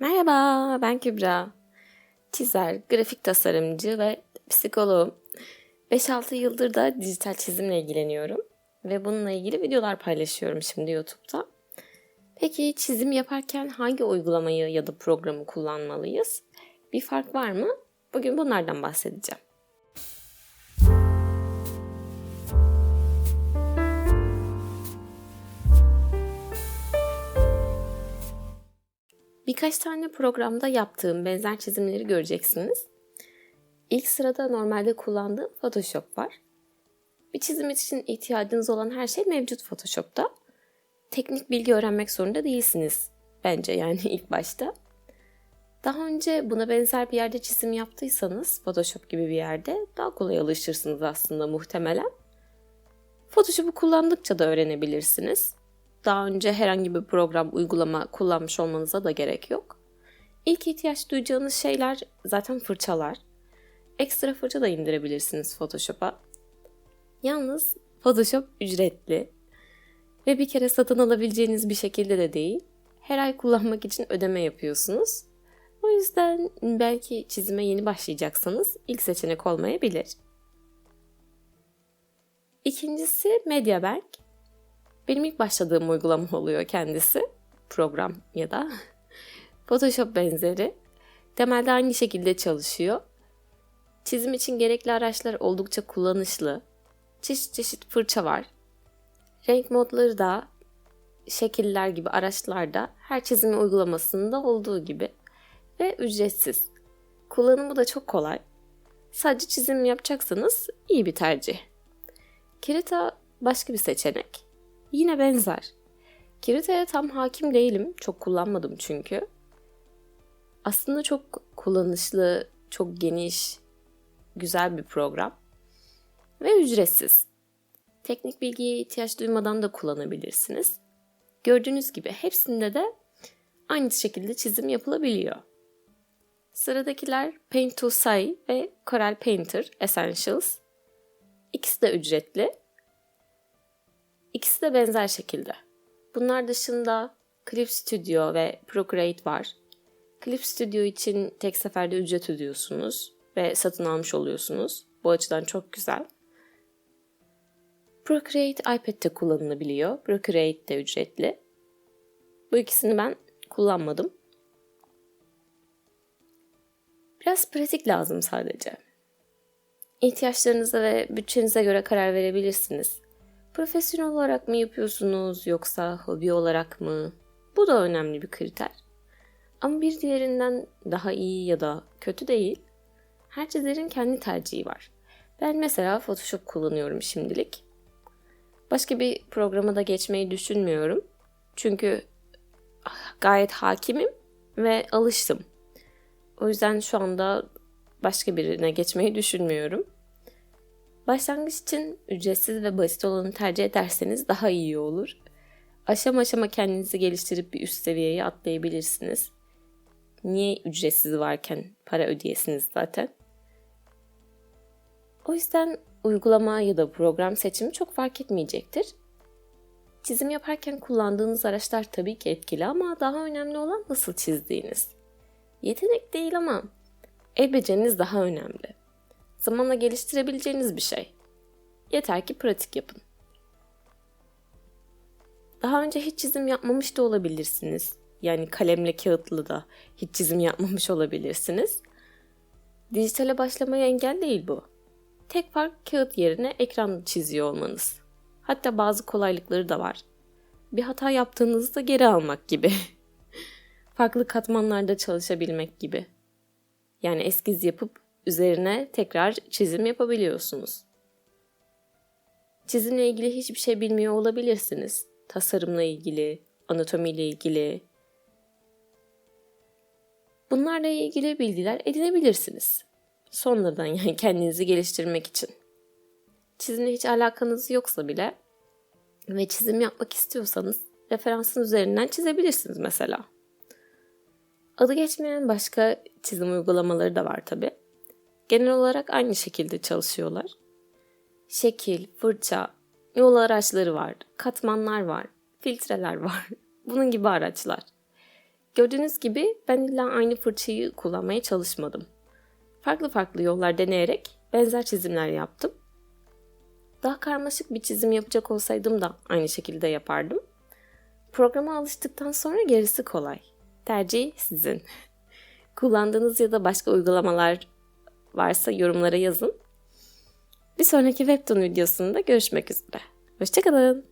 Merhaba, ben Kübra. Çizer, grafik tasarımcı ve psikoloğum. 5-6 yıldır da dijital çizimle ilgileniyorum. Ve bununla ilgili videolar paylaşıyorum şimdi YouTube'da. Peki çizim yaparken hangi uygulamayı ya da programı kullanmalıyız? Bir fark var mı? Bugün bunlardan bahsedeceğim. Birkaç tane programda yaptığım benzer çizimleri göreceksiniz. İlk sırada normalde kullandığım Photoshop var. Bir çizim için ihtiyacınız olan her şey mevcut Photoshop'ta. Teknik bilgi öğrenmek zorunda değilsiniz bence yani ilk başta. Daha önce buna benzer bir yerde çizim yaptıysanız Photoshop gibi bir yerde daha kolay alışırsınız aslında muhtemelen. Photoshop'u kullandıkça da öğrenebilirsiniz daha önce herhangi bir program, uygulama kullanmış olmanıza da gerek yok. İlk ihtiyaç duyacağınız şeyler zaten fırçalar. Ekstra fırça da indirebilirsiniz Photoshop'a. Yalnız Photoshop ücretli ve bir kere satın alabileceğiniz bir şekilde de değil. Her ay kullanmak için ödeme yapıyorsunuz. O yüzden belki çizime yeni başlayacaksanız ilk seçenek olmayabilir. İkincisi MediaBank. Benim ilk başladığım uygulama oluyor kendisi. Program ya da Photoshop benzeri. Temelde aynı şekilde çalışıyor. Çizim için gerekli araçlar oldukça kullanışlı. Çeşit çeşit fırça var. Renk modları da şekiller gibi araçlarda her çizim uygulamasında olduğu gibi ve ücretsiz. Kullanımı da çok kolay. Sadece çizim yapacaksanız iyi bir tercih. Kirita başka bir seçenek. Yine benzer. Kirita'ya tam hakim değilim. Çok kullanmadım çünkü. Aslında çok kullanışlı, çok geniş, güzel bir program. Ve ücretsiz. Teknik bilgiye ihtiyaç duymadan da kullanabilirsiniz. Gördüğünüz gibi hepsinde de aynı şekilde çizim yapılabiliyor. Sıradakiler Paint to Sai ve Corel Painter Essentials. İkisi de ücretli İkisi de benzer şekilde. Bunlar dışında Clip Studio ve Procreate var. Clip Studio için tek seferde ücret ödüyorsunuz ve satın almış oluyorsunuz. Bu açıdan çok güzel. Procreate iPad'de kullanılabiliyor. Procreate de ücretli. Bu ikisini ben kullanmadım. Biraz pratik lazım sadece. İhtiyaçlarınıza ve bütçenize göre karar verebilirsiniz. Profesyonel olarak mı yapıyorsunuz yoksa hobi olarak mı? Bu da önemli bir kriter. Ama bir diğerinden daha iyi ya da kötü değil. Her çizerin kendi tercihi var. Ben mesela Photoshop kullanıyorum şimdilik. Başka bir programa da geçmeyi düşünmüyorum. Çünkü gayet hakimim ve alıştım. O yüzden şu anda başka birine geçmeyi düşünmüyorum. Başlangıç için ücretsiz ve basit olanı tercih ederseniz daha iyi olur. Aşama aşama kendinizi geliştirip bir üst seviyeye atlayabilirsiniz. Niye ücretsiz varken para ödeyesiniz zaten? O yüzden uygulama ya da program seçimi çok fark etmeyecektir. Çizim yaparken kullandığınız araçlar tabii ki etkili ama daha önemli olan nasıl çizdiğiniz. Yetenek değil ama el beceriniz daha önemli zamanla geliştirebileceğiniz bir şey. Yeter ki pratik yapın. Daha önce hiç çizim yapmamış da olabilirsiniz. Yani kalemle kağıtlı da hiç çizim yapmamış olabilirsiniz. Dijitale başlamaya engel değil bu. Tek fark kağıt yerine ekran çiziyor olmanız. Hatta bazı kolaylıkları da var. Bir hata yaptığınızda geri almak gibi. Farklı katmanlarda çalışabilmek gibi. Yani eskiz yapıp üzerine tekrar çizim yapabiliyorsunuz. Çizimle ilgili hiçbir şey bilmiyor olabilirsiniz. Tasarımla ilgili, anatomiyle ilgili. Bunlarla ilgili bilgiler edinebilirsiniz. Sonradan yani kendinizi geliştirmek için. Çizimle hiç alakanız yoksa bile ve çizim yapmak istiyorsanız referansın üzerinden çizebilirsiniz mesela. Adı geçmeyen başka çizim uygulamaları da var tabi. Genel olarak aynı şekilde çalışıyorlar. Şekil, fırça, yol araçları var, katmanlar var, filtreler var. Bunun gibi araçlar. Gördüğünüz gibi ben illa aynı fırçayı kullanmaya çalışmadım. Farklı farklı yollar deneyerek benzer çizimler yaptım. Daha karmaşık bir çizim yapacak olsaydım da aynı şekilde yapardım. Programa alıştıktan sonra gerisi kolay. Tercih sizin. Kullandığınız ya da başka uygulamalar varsa yorumlara yazın. Bir sonraki Webtoon videosunda görüşmek üzere. Hoşçakalın.